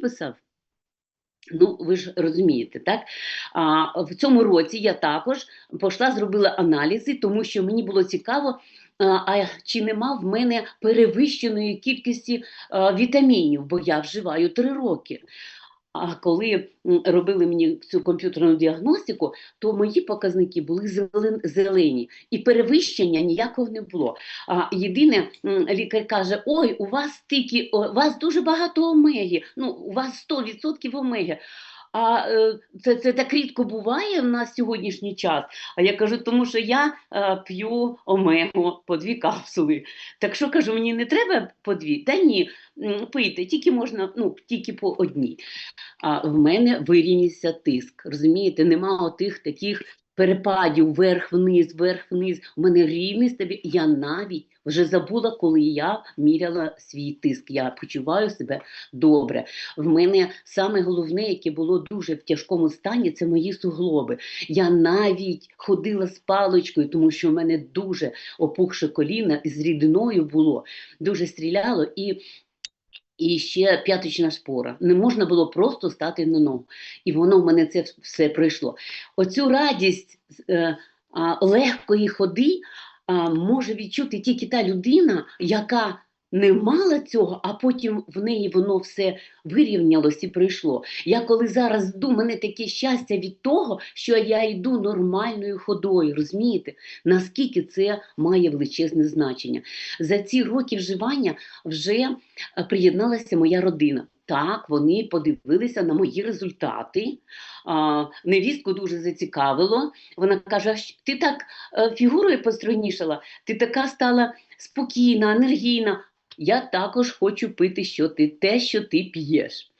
виписав. Ну, ви ж розумієте, так? А, в цьому році я також пішла, зробила аналізи, тому що мені було цікаво, а чи нема в мене перевищеної кількості а, вітамінів, бо я вживаю три роки. А коли робили мені цю комп'ютерну діагностику, то мої показники були зелені, і перевищення ніякого не було. А єдине, лікар каже: ой, у вас тільки, у вас дуже багато омеги, ну, у вас 100% омеги. А е, це, це так рідко буває в нас сьогоднішній час. А я кажу, тому що я е, п'ю омегу по дві капсули. Так що кажу, мені не треба по дві? Та ні, пийте, тільки можна, ну, тільки по одній. А в мене вирівнявся тиск. Розумієте, нема отих таких перепадів вверх-вниз, вверх-вниз. У мене рівний стабіль. Я навіть вже забула, коли я міряла свій тиск. Я почуваю себе добре. В мене саме головне, яке було дуже в тяжкому стані, це мої суглоби. Я навіть ходила з паличкою, тому що в мене дуже опухше коліна з рідиною було, дуже стріляло і. І ще п'яточна спора. Не можна було просто стати на ногу. І воно в мене це все пройшло. Оцю радість е, легкої ходи може відчути тільки та людина, яка не мала цього, а потім в неї воно все вирівнялось і прийшло. Я коли зараз йду, мене таке щастя від того, що я йду нормальною ходою. Розумієте, наскільки це має величезне значення. За ці роки вживання вже е, приєдналася моя родина. Так, вони подивилися на мої результати. А, невістку дуже зацікавило. Вона каже: ти так е, фігурою постройнішала, ти така стала спокійна, енергійна. Я також хочу пити що ти, те, що ти п'єш.